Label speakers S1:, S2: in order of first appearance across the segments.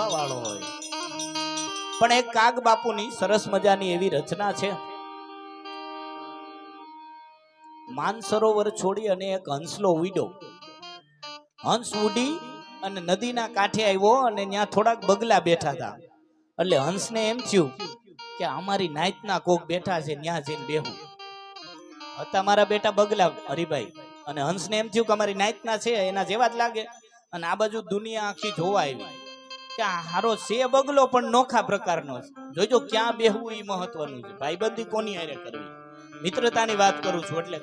S1: બેહવા વાળો હોય. પણ એ કાગ બાપુની સરસ મજાની એવી રચના છે. માનસરોવર છોડી અને એક હંસલો ઉડ્યો. હંસ ઉડી અને નદીના કાંઠે આવ્યો અને ત્યાં થોડાક બગલા બેઠા હતા. એટલે હંસને એમ થયું કે અમારી નાઈતના કોક બેઠા છે, ત્યાં જઈને બેહું. હતા મારા બેટા બગલા, હરિભાઈ. અને હંસને એમ થયું કે અમારી નાઈતના છે, એના જેવા જ લાગે. અને આ બાજુ દુનિયા આખી જોવા આવી. હારો છે બગલો પણ નોખા પ્રકારનો છે. જોજો ક્યાં બેહવું એ મહત્વનું છે. ભાઈબંધી કોની હારે કરવી? મિત્રતાની વાત કરું છું એટલે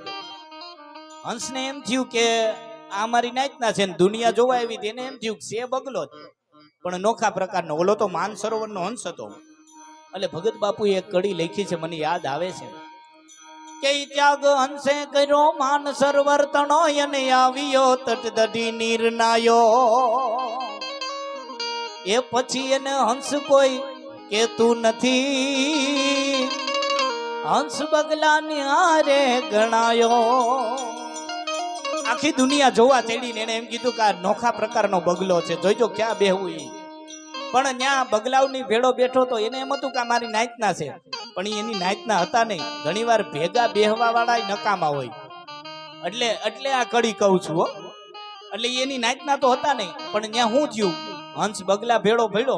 S1: હંસને એમ થયું કે આ મારી નાચના છે ને દુનિયા જોવા આવી તેને એમ થયું કે છે બગલો જ. પણ નોખા પ્રકારનો. ઓલો તો માનસરોવરનો હંસ હતો. એટલે ભગત બાપુએ એક કડી લખી છે, મને યાદ આવે છે. કે ત્યાગ હંસે કર્યો માન સરોવર તણો અને આવ્યો તટદઢી નિર્ણાયો એ પછી એને હંસ કોઈ કેતું નથી. હંસ બગલાની હારે ગણાયો. આખી દુનિયા જોવા ચડીને એને એમ કીધું કે આ નોખા પ્રકારનો બગલો છે. જોઈજો ક્યાં બેહવું ઈ? પણ ત્યાં બગલાવની ભેડો બેઠો તો એને એમ હતું કે મારી નાયતના છે. પણ એની નાયતના હતા નહીં. ઘણીવાર ભેગા બેહવા વાળા નકામા હોય. એટલે એટલે આ કડી કહું છું હો. એટલે એની નાયતના તો હતા નહીં. પણ ત્યાં શું થયું? હંસ બગલા ભેળો ભેળો,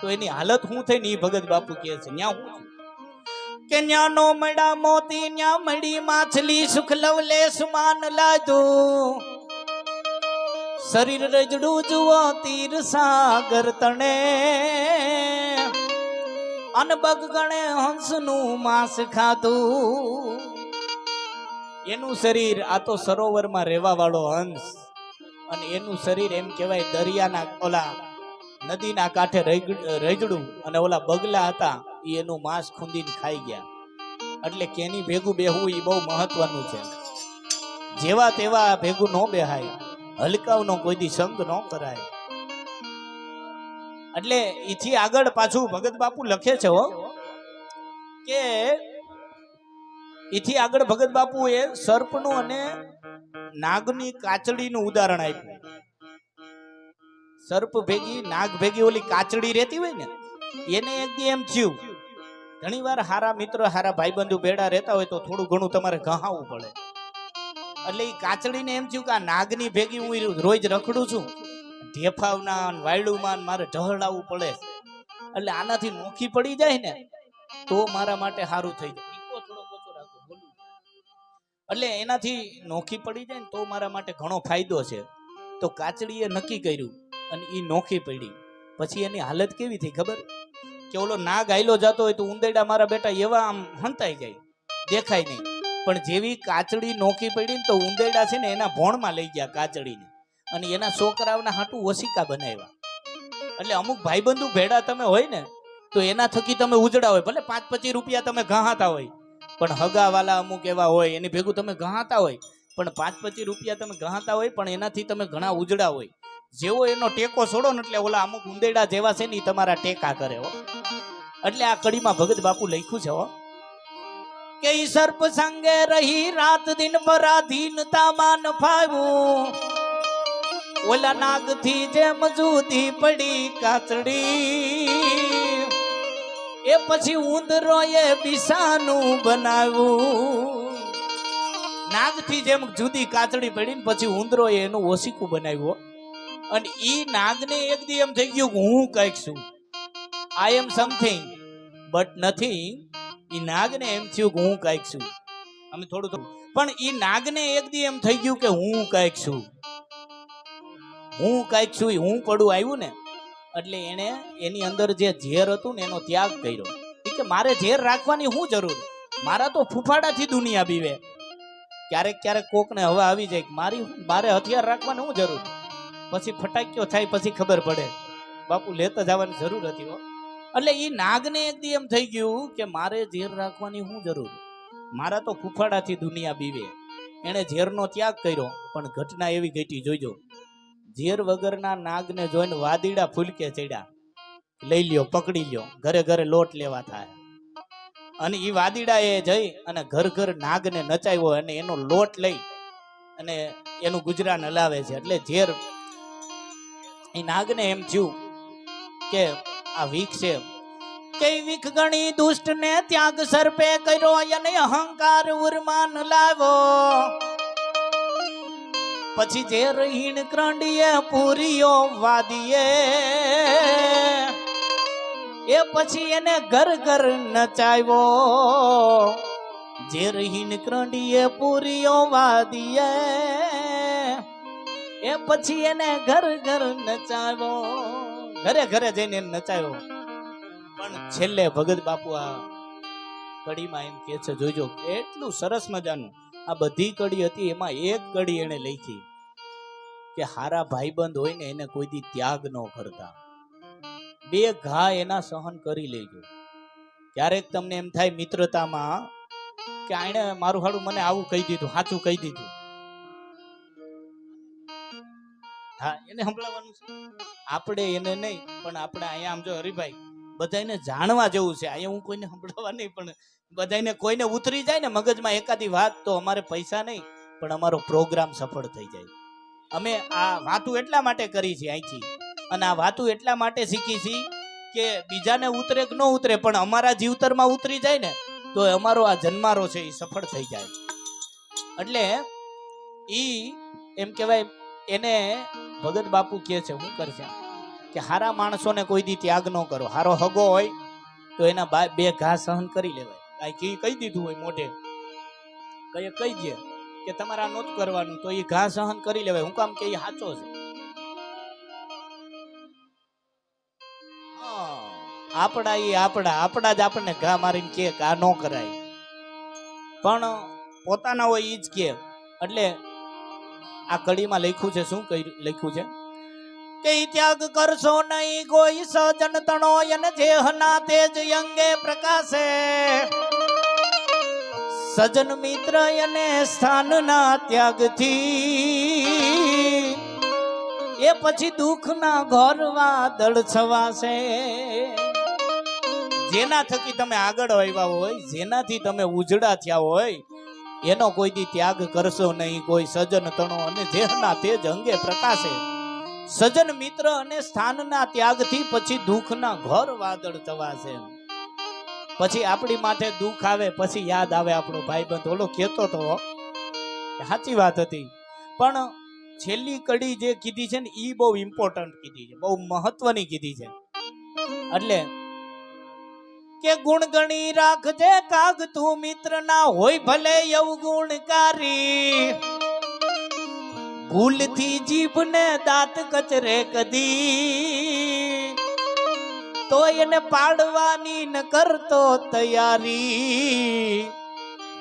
S1: તો એની હાલત શું થઈ ને એ ભગત બાપુ કહે છે, ન્યા હું કે ન્યા નો મળ્યા મોતી, ન્યા મળી માછલી સુખ લવલે સુમાન લાદુ શરીર રજડું જુઓ તીર સાગર તણે. અનબગ ગણે હંસનું માંસ ખાધું. એનું શરીર આ તો સરોવરમાં રહેવા વાળો હંસ. અને એનું શરીર એમ કહેવાય દરિયાના ઓલા નદીના કાંઠે રજડું અને ઓલા બગલા હતા એ એનું માંસ ખૂંદીને ખાઈ ગયા. એટલે કેની ભેગું બેહવું એ બહુ મહત્વનું છે. જેવા તેવા ભેગું ન બેહાય, હલકાવનો કોઈ દી સંગ ન કરાય. એટલે એથી આગળ પાછું ભગત બાપુ લખે છે હો, કે એથી આગળ ભગત બાપુ એ સર્પનું અને નાગની કાચડીનું ઉદાહરણ આપ્યું. સર્પ ભેગી, નાગ ભેગી ઓલી કાચડી રહેતી હોય ને, એને એક એમ થયું. ઘણી વાર હારા મિત્ર, હારા ભાઈબંધુ ભેડા રહેતા હોય તો થોડું ઘણું તમારે ઘહાવું પડે. એટલે એ કાચડીને એમ થયું કે આ નાગની ભેગી હું રોજ રખડું છું. ઢેફાવના વાયડુમાં મારે ઢહળાવવું પડે. એટલે આનાથી નોખી પડી જાય ને, તો મારા માટે સારું થઈ જાય. એટલે એનાથી નોખી પડી જાય ને, તો મારા માટે ઘણો ફાયદો છે. તો કાચડીએ નક્કી કર્યું અને એ નોખી પડી. પછી એની હાલત કેવી થઈ ખબર? કે ઓલો નાગ ગાયલો જતો હોય તો ઉંદેડા મારા બેટા એવા આમ હંતાઈ જાય. દેખાય નહીં. પણ જેવી કાચડી નોખી પડી ને તો ઉંદેડા છે ને એના ભોણમાં લઈ ગયા કાચડીને. અને એના છોકરાઓના હાટું વસિકા બનાવ્યા. એટલે અમુક ભાઈબંધુ ભેડા તમે હોય ને, તો એના થકી તમે ઉજડા હોય. ભલે પાંચ પચીસ રૂપિયા તમે ગહાતા હોય. પણ હગાવાલા અમુક એવા હોય, એની ભેગું તમે ગહાતા હોય. પણ પાંચ પચીસ રૂપિયા તમે ઘાતા હોય, પણ એનાથી તમે ઘણા ઉજડા હોય. જેવો એનો ટેકો છોડો ને એટલે ઓલા અમુક ઉંદેડા જેવા છે ને એ તમારા ટેકા કરે હો. એટલે આ કડીમાં ભગત બાપુ લખ્યું છે હો. કે સર્પ સંગે રહી રાત દિન પરાધીનતા માન ફાવ્યું. ઓલા નાગથી જેમ જુદી પડી કાચડી એ પછી ઉંદરો એ બિસાનું બનાવ્યું. નાગથી જેમ જુદી કાચડી પડી ને પછી ઉંદરો એનું ઓસીકું બનાવ્યું. અને ઈ નાગને એક દી એમ થઈ ગયું કે હું કંઈક છું. I am something but nothing ઈ નાગને એમ થયું કે હું કંઈક છું. અમે થોડું થોડું. પણ ઈ નાગને એક દી એમ થઈ ગયું કે હું કંઈક છું. હું કંઈક છું હું પડું આવ્યું ને, એટલે એને એની અંદર જે ઝેર હતું ને એનો ત્યાગ કર્યો. કે મારે ઝેર રાખવાની શું જરૂર? મારા તો ફૂફાડાથી દુનિયા બીવે. ક્યારેક ક્યારેક કોકને હવા આવી જાય મારી મારે હથિયાર રાખવાની શું જરૂર? પછી ફટાક્યો થાય પછી ખબર પડે. બાપુ લેતા જવાની જરૂર હતી હો. એટલે એ નાગને એક દી એમ થઈ ગયું કે મારે ઝેર રાખવાની શું જરૂર? મારા તો ફૂફાડાથી દુનિયા બીવે. એણે ઝેરનો ત્યાગ કર્યો, પણ ઘટના એવી ઘટી જોઈજો ઝેર વગરના નાગને જોઈને વાદીડા ફૂલકે ચડ્યા. લઈ લ્યો, પકડી લ્યો, ઘરે ઘરે લોટ લેવા થાય. અને એ વાદીડા એ જઈ અને ઘર ઘર નાગને નચાવ્યો અને એનો લોટ લઈ અને એનું ગુજરાન હલાવે છે. એટલે ઝેર એ નાગને એમ થયું કે આ વીક છે. કે વીક ગણી દુષ્ટને ત્યાગ સર્પે કર્યો અને અહંકાર ઉર્માન લાવો પછી જે રહીણ ક્રંડીએ પૂરીઓ વાદીએ, એ પછી એને ઘર ઘર નચાવ્યો. જે રહીણ ક્રંડીએ પૂરીઓ વાદીએ એ પછી એને ઘર ઘર નચાવ્યો. ઘરે ઘરે જઈને નચાવ્યો. પણ છેલ્લે ભગત બાપુ આ કડીમાં એમ કે છે, જોજો એટલું સરસ મજાનું. આ બધી કડી હતી, એમાં એક કડી એને લખી કે હારા ભાઈબંધ હોય ને એને કોઈ દી ત્યાગ ન કરતા. બે ઘા એના સહન કરી લેજો. ક્યારેક તમને એમ થાય મિત્રતામાં કે આણે મારું હાડું મને આવું કહી દીધું સાચું કહી દીધું. હા, એને સંભળાવવાનું છે. આપણે એને નહીં, પણ આપણે અહીંયા આમ જો હરિભાઈ બધાને જાણવા જેવું છે. અહીંયા હું કોઈને સંભળાવવા નહીં, પણ બધાને કોઈને ઉતરી જાય ને મગજમાં એકાદી વાત, તો અમારે પૈસા નહીં, પણ અમારો પ્રોગ્રામ સફળ થઈ જાય. અમે આ વાતું એટલા માટે કરી છે અહીંથી, અને આ વાતું એટલા માટે શીખી છી કે બીજાને ઉતરે કે ન ઉતરે, પણ અમારા જીવતરમાં ઉતરી જાય ને, તો અમારો આ જન્મારો છે એ સફળ થઈ જાય. એટલે ઈ એમ કહેવાય એને ભગત બાપુ કહે છે શું કરશે કે હારા માણસોને કોઈ દી ત્યાગ ન કરો. હારો હગો હોય તો એના બા- ઘા સહન કરી લેવાય. કાંઈ કી કહી દીધું હોય મોઢે. કઈ કહી દે કે તમારા નોત કરવાનું તો એ ઘા સહન કરી લેવાય. હું કામ કે એ સાચો છે? હા, આપણા એ આપણા આપણા જ આપણને ઘા મારીને કે કે આ ન કરાય. પણ પોતાના હોય એ જ કે એટલે આ કડીમાં લખ્યું છે, શું લખ્યું છે? કે ત્યાગ કરશો નહીં કોઈ સજન તણો અને જે હના તેજ અંગે પ્રકાશે. સજન મિત્ર અને સ્થાનના ત્યાગથી, એ પછી દુઃખના વાદળ છવાશે. જેના થકી તમે આગળ આવ્યા હોય, જેનાથી તમે ઉજળા થયા હોય એનો કોઈ દી ત્યાગ કરશો નહીં, કોઈ સજન તણો અને દેહના તેજ અંગે પ્રકાશે. સજન મિત્ર અને સ્થાનના ત્યાગથી પછી દુઃખના ઘર વાદળ થવાશે. પછી આપણી માથે દુઃખ આવે, પછી યાદ આવે આપણો ભાઈબંધ. ઓલો કહેતો તો, સાચી વાત હતી. પણ છેલ્લી કડી જે કીધી છે ને એ બહુ ઇમ્પોર્ટન્ટ કીધી છે, બહુ મહત્વની કીધી છે. એટલે કે ગુણ ગણી રાખજે કાગ તું મિત્ર ના હોય ભલે એવું ગુણકારી. ભૂલથી જીભને દાંત કચરે કદી. તો એને પાડવાની ન કરતો તૈયારી.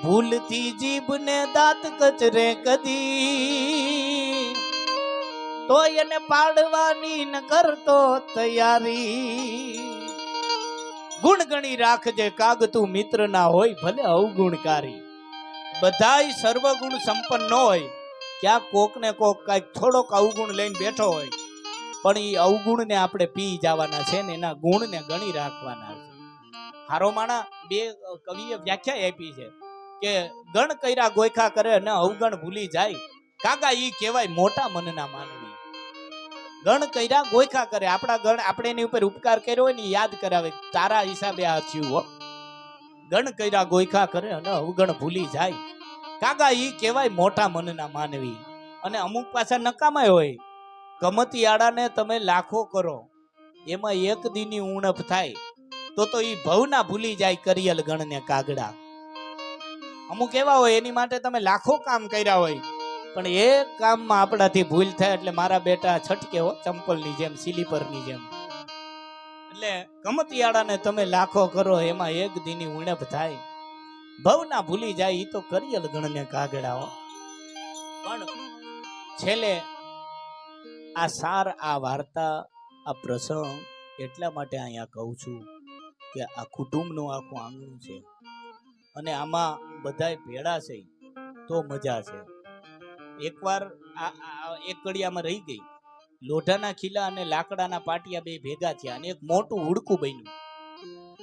S1: ભૂલથી જીભને દાંત કચરે કદી. તો એને પાડવાની ન કરતો તૈયારી. ગુણ ગણી રાખજે, કાગ તું મિત્ર ના હોય, ભલે અવગુણકારી. બધાય સર્વગુણ સંપન્ન ન હોય, ક્યાંક કોક ને કોક કાંઈક થોડોક અવગુણ લઈને બેઠો હોય, પણ એ અવગુણને આપણે પી જવાના છે ને એના ગુણને ગણી રાખવાના છે. હારો માણા, બે કવિએ વ્યાખ્યા આપી છે કે ગણ કર્યા ગોયખા કરે અને અવગણ ભૂલી જાય કાકા ઈ કહેવાય મોટા મનના માનવી. ગણ કર્યા, ગોયખા કરે આપણા ગણ આપણે એની ઉપર ઉપકાર કર્યો હોય ને યાદ કરાવે. તારા હિસાબે આ થયું, હો. ગણ કર્યા, ગોયખા કરે અને અવગણ ભૂલી જાય. કાકા ઈ કહેવાય મોટા મનના માનવી. અને અમુક પાછા નકામાય હોય. કમતી આડાને તમે લાખો કરો. એમાં એક દીની ઉણપ થાય. તો તો ઈ ભવના ભૂલી જાય કરિયલ ગણને કાગડા. અમુક એવા હોય, એની માટે તમે લાખો કામ કર્યા હોય. પણ એક કામમાં આપણાથી ભૂલ થાય એટલે મારા બેટા છટકે હો, ચંપલની જેમ, સ્લીપરની જેમ. એટલે ગમતિયાળાને તમે લાખો કરો, એમાં એક દીની ઉણપ થાય. ભવના ભૂલી જાય એ તો કરિયલ ગણને કાગડાઓ પણ છેલ્લે આ સાર, આ વાર્તા, આ પ્રસંગ એટલા માટે અહીંયા કહું છું કે આ કુટુંબનું આખું આંગણું છે. અને આમાં બધાય ભેળા છે, તો મજા છે. એકવાર આ એક કડિયામાં રહી ગઈ. લોઢાના ખીલા અને લાકડાના પાટિયા બે ભેગા થયા અને એક મોટું હુડકું બન્યું.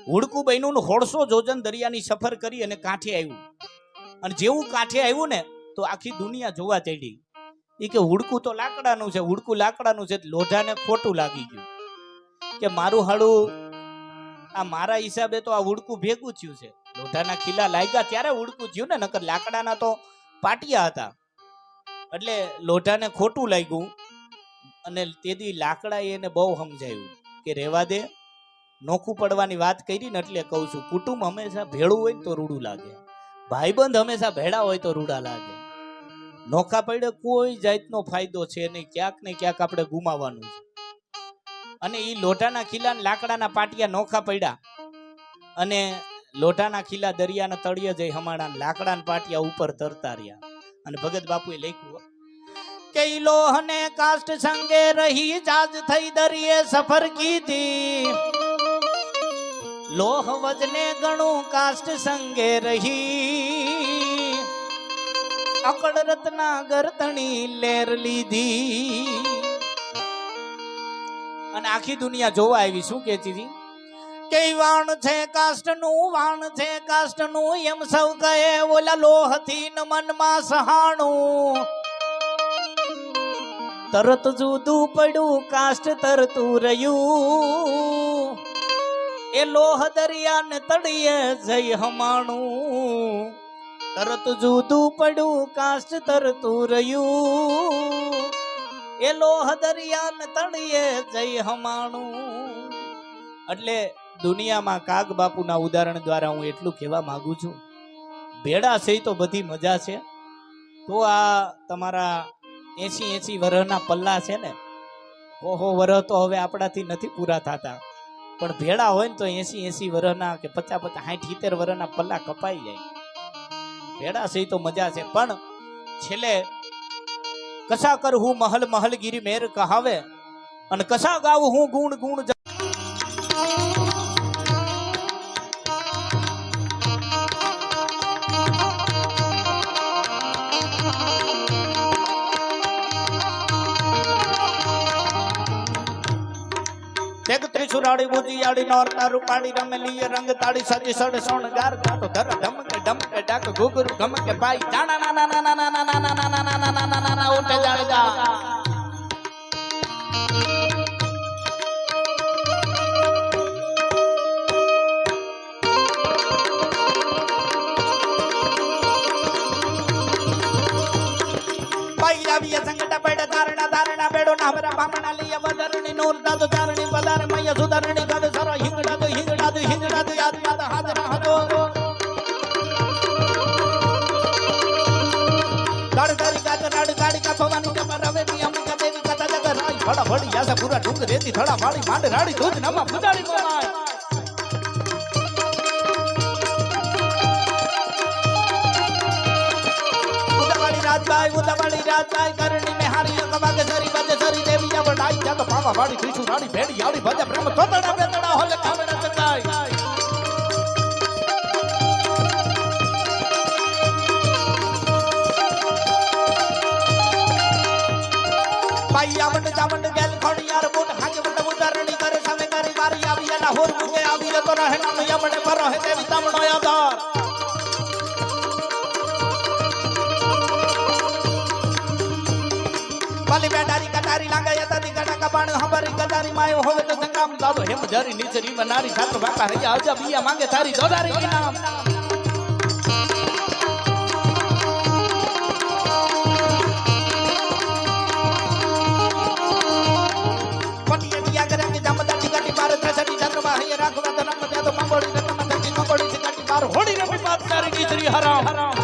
S1: હુડકું બન્યું હોળસો જોજન દરિયાની સફર કરી અને કાંઠે આવ્યું. અને જેવું કાંઠે આવ્યું ને, તો આખી દુનિયા જોવા ચડી. એ કે હુડકું તો લાકડાનું છે, હુડકું લાકડાનું છે લોઢાને ખોટું લાગી ગયું. કે મારું હાડું, આ મારા હિસાબે તો આ હુડકું ભેગું થયું છે. લોઢાના ખીલા લાગ્યા ત્યારે હુડકું થયું ને, નકર લાકડાના તો પાટિયા હતા. એટલે લોઢાને ખોટું લાગ્યું અને તેથી લાકડાએ એને બહુ સમજાયું કે રેવા દે, નોખું પડવાની વાત કરી ને એટલે કહું છું, કુટુંબ હંમેશા ભેળું હોય તો રૂડું લાગે. ભાઈબંધ હંમેશા ભેળા હોય તો રૂડા લાગે. નોખા પડે કોઈ જાતનો ફાયદો છે નહીં, ક્યાંક ને ક્યાંક આપણે ગુમાવવાનું છે. અને એ લોટાના ખીલા લાકડાના પાટિયા નોખા પડ્યા અને લોટાના ખીલા દરિયાના તળિયે જઈ હમાણા લાકડાના પાટિયા ઉપર તરતા રહ્યા. અને ભગત બાપુએ લખ્યું કે ઈ લોહને કાષ્ટ સંગે રહી જાજ થઈ દરિયે સફર કીધી. લોહ વજને ગણું કાષ્ટ સંગે રહી. અકડ રત્ના ગરતણી લેર લીધી. અને આખી દુનિયા જોવા આવી, શું કહેતી હતી? કે વાણ છે કાષ્ટનું વાણ છે કાષ્ટનું એમ સૌ કહે, ઓલા લોહથી ન મનમાં સહાણું. તરત જુદું પડ્યું, કાષ્ટ તરતું રહ્યું. એ લોહ દરિયાને તળીએ જઈ હમાણું. તરત જુદું પડ્યું, કાષ્ટ તરતું રહ્યું. એ લોહ દરિયાને તળીએ જઈ હમાણું. એટલે દુનિયામાં કાગ બાપુના ઉદાહરણ દ્વારા હું એટલું કહેવા માંગુ છું. ભેડા છે તો બધી મજા છે. તો આ તમારા એસી એસી વરહના પલ્લા છે ને? ઓહો, વરહ તો હવે આપણાથી નથી પૂરા થતા. પણ ભેડા હોય ને તો એસી એસી વરહના કે પચાસ પચાસ, સાઠ સિત્તેર વરહના પલ્લા કપાઈ જાય. ભેડા છે તો મજા છે. પણ છેલ્લે કસા કર હું મહલ મહલગીરી મેર કહાવે અને કસા ગાવ હું ગુણ ગુણ જ- તેગ ત્રિશુરાડી બુજિયાડી નોરતા રૂપાડી રમેલી રંગ તાડી સજી સડ સોણગાર ગાતો ધર ધમકે ધમકે ડાક ઘુઘરુ ધમકે ભાઈ જાણા ના ના ના ના ના ના ના ના ના ના ના ના ના ના ના ઉઠે જાડગા પૈરાવીય સંકટ પેડ ધારણા ધારણા બેડો નાવરા બામણા લીય વદરણી નૂર દાદુ ધારણી પદાર મય સુધારણી ગાવે સારા હિંગડા તો હિંગડા તો હિંગડા તો યાદ યાદ હાજરા હતો ગાડગાડી ગાત રાડગાડી કા ભવાની કે પરવે નિયમ કે દેવી કથા જગ રાઈ ફડા ફડી યાસા પૂરા ઢુંગ રેતી થડા વાળી માંડ રાડી દૂધ નામાં બુદાડી બોલાય રાતભાઈ કરણી ને હારી અગવા કે સરી, બજે સરી દેવી જવડાઈ તો પાવા વાળી ખીસુ રાણી ભેડી આડી ભજે પ્રેમ તોતડા બેતડા હોલે કાવડા ચકાઈ પાઈ આવંડ જામંડ ગેલ ખોડી યાર બોટ, હાજ વડ ઉદારણી કરે, સામે કરી વારી આવી, એના હોર મુકે આવી તો રહે નામ યમણે પર રહે દેવી તમણો તારી લાંગા યતાની ગાડા કબાણ હમારી ગદારી માયો હોવે તો સંગામ દાદો હેમ જરી નીચે ની બનારી છાત્ર ભાકા હૈયા આવજા બીયા માંગે તારી દોદારી ઇનામ. રાખવા ધનમ ત્યાં તો મંગોળી રત્ન મંગોળી છે કાટી બાર હોડી રમી પાપ તારી ગીતરી હરામ હરામ.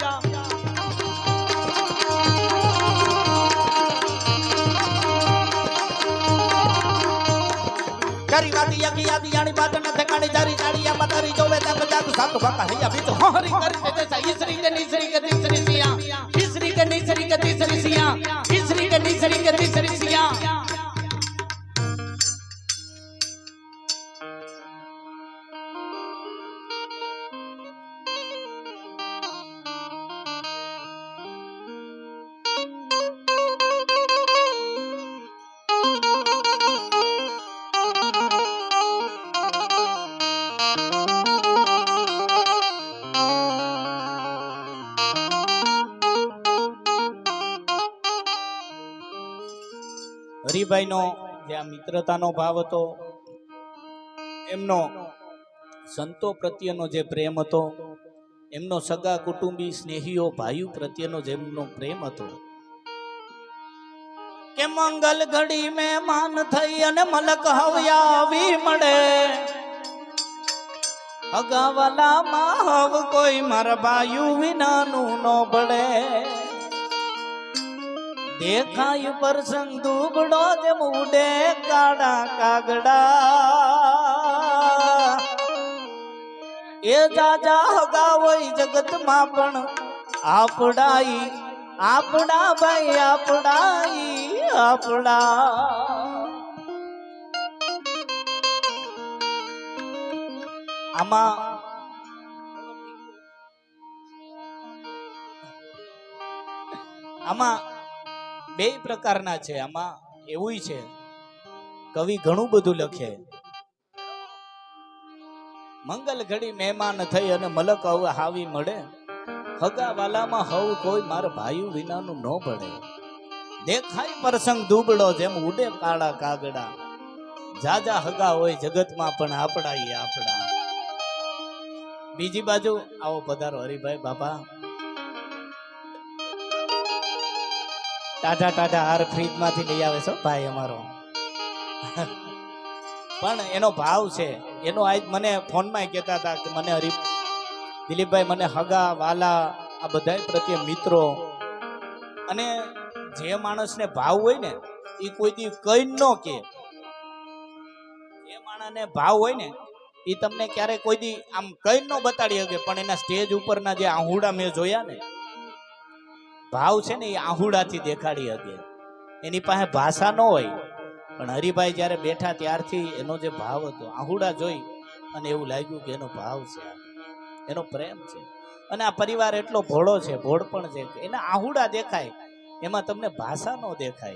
S1: તારી વાડી આગી આદી આણી બાદ ન થકાણી તારી જાડી આમાં તારી જોવે તક જાગ સાક ભાકા હૈયા બીત હોરી કરી દે સા ઈસરી કે નીસરી કે દીસરી હરિભાઈનો જે આ મિત્રતાનો ભાવ હતો, એમનો સંતો પ્રત્યેનો જે પ્રેમ હતો, એમનો સગા કુટુંબી સ્નેહીઓ ભાઈઓ પ્રત્યેનો જેમનો પ્રેમ હતો. કે મંગલ ઘડી મહેમાન થઈ અને મલક હવ્યા આવી મળે. અગાવાલામાં હવ કોઈ મારા ભાયુ વિનાનું ન પડે દેખાય પરસંગ દુબડો જેમ ઉડે કાળા કાગડા. એ જાજા હગા હોય જગતમાં પણ આપડાઈ, આપડા ભાઈ, આપડાઈ, આપડા. આમાં આમાં બે પ્રકારના છે. આમાં એવું છે, કવિ ઘણું બધું લખે. મંગલ ઘડી મહેમાન થઈ અને મલક હવે હાવી મળે. હગા વાલામાં હવ કોઈ માર ભાઈ વિનાનું ન પડે દેખાય પ્રસંગ દુબળો જેમ ઉડે કાળા કાગડા. જાજા હગા હોય જગતમાં પણ આપણા એ આપડા બીજી બાજુ આવો પધારો હરિભાઈ બાપા. ટાટા ટાઢા હાર ફ્રીજમાંથી લઈ આવે છે ભાઈ અમારો. પણ એનો ભાવ છે, એનો આજ મને ફોનમાં કહેતા હતા કે મને હરી દિલીપભાઈ મને હગા, વાલા, આ બધા પ્રત્યે મિત્રો. અને જે માણસને ભાવ હોય ને એ કોઈ દી કઈ ન કે. જે માણસને ભાવ હોય ને એ તમને ક્યારે કોઈ દી આમ કઈ ન બતાડી શકે, પણ એના સ્ટેજ ઉપરના જે આહુડા મેં જોયા ને ભાવ છે ને એ આહુડાથી દેખાડી શકે. એની પાસે ભાષા ન હોય. પણ હરિભાઈ જ્યારે બેઠા ત્યારથી એનો જે ભાવ હતો, આહુડા જોઈ અને એવું લાગ્યું કે એનો ભાવ છે એનો પ્રેમ છે. અને આ પરિવાર એટલો ભોળો છે, ભોળ પણ છે એને એના આહુડા દેખાય. એમાં તમને ભાષા ન દેખાય.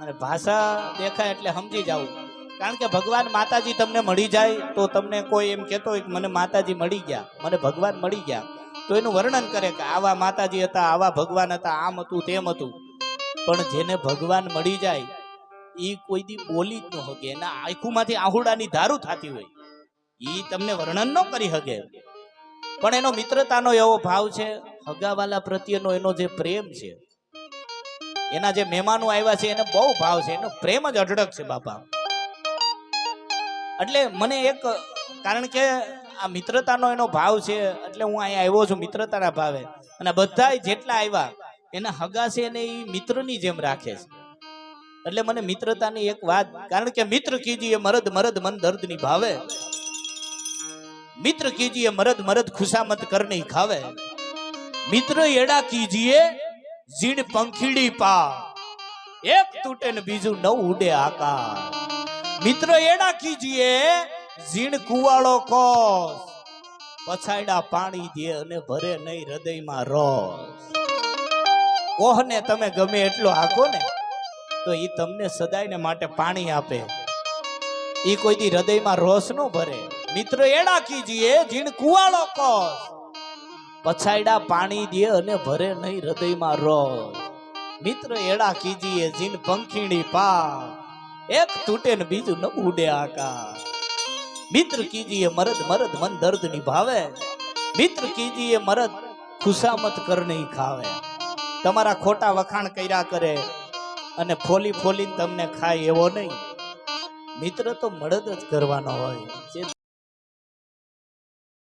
S1: અને ભાષા દેખાય એટલે સમજી જાવ કારણ કે ભગવાન માતાજી તમને મળી જાય તો તમને કોઈ એમ કહેતો હોય કે મને માતાજી મળી ગયા. મને ભગવાન મળી ગયા. તો એનું વર્ણન કરે કે આવા માતાજી હતા, આવા ભગવાન હતા, આમ હતું, તેમ હતું. પણ જેને ભગવાન મળી જાય એ કોઈ દી બોલી જ ન શકે. એના આંખોમાંથી આહુડાની ધારું થતી હોય. એ તમને વર્ણન ન કરી શકે. પણ એનો મિત્રતાનો એવો ભાવ છે, હગાવાલા પ્રત્યેનો એનો જે પ્રેમ છે, એના જે મહેમાનો આવ્યા છે, એને બહુ ભાવ છે. એનો પ્રેમ જ અઢળક છે, બાપા. એટલે મને એક, કારણ કે આ મિત્રતાનો એનો ભાવ છે એટલે હું અહીંયા આવ્યો છું મિત્રતાના ભાવે. અને બધા જેટલા આવ્યા, એના હગા છે એને એ મિત્રની જેમ રાખે છે. એટલે મને મિત્રતાની એક વાત, કારણ કે મિત્ર કીજીએ મરદ મરદ મન દર્દની ભાવે. મિત્ર કીજીએ મરદ મરદ ખુશામત કરની ખાવે. મિત્ર એડા કીજીએ જીણ પંખીડી પા. એક તૂટે ને બીજું નવ ઉડે આકાર. મિત્ર એડા કીજીએ જીણ કુવાળો કોસ. પછાયડા પાણી દે અને ભરે નહીં હૃદયમાં રોસ. કોહને તમે ગમે એટલો હાકો ને, તો એ તમને સદાયને માટે પાણી આપે. એ કોઈ દી હૃદયમાં રોષ ન ભરે. મિત્ર એડા કીજીએ જીણ કુવાળો કોસ. પછાયડા પાણી દે અને ભરે નહીં હૃદયમાં રોષ મિત્ર એડા કીજીએ જીન પંખીણી પા એક તૂટે ને બીજું ન ઉડે આકાશ. મિત્ર કીજીએ મરદ મરદ મન દર્દ નિભાવે. મિત્ર કીજીએ મરદ ખુશામત કર નહીં ખાવે. તમારા ખોટા વખાણ કર્યા કરે અને ફોલી ફોલીને તમને ખાય એવો નહીં. મિત્ર તો મળદ જ કરવાનો હોય.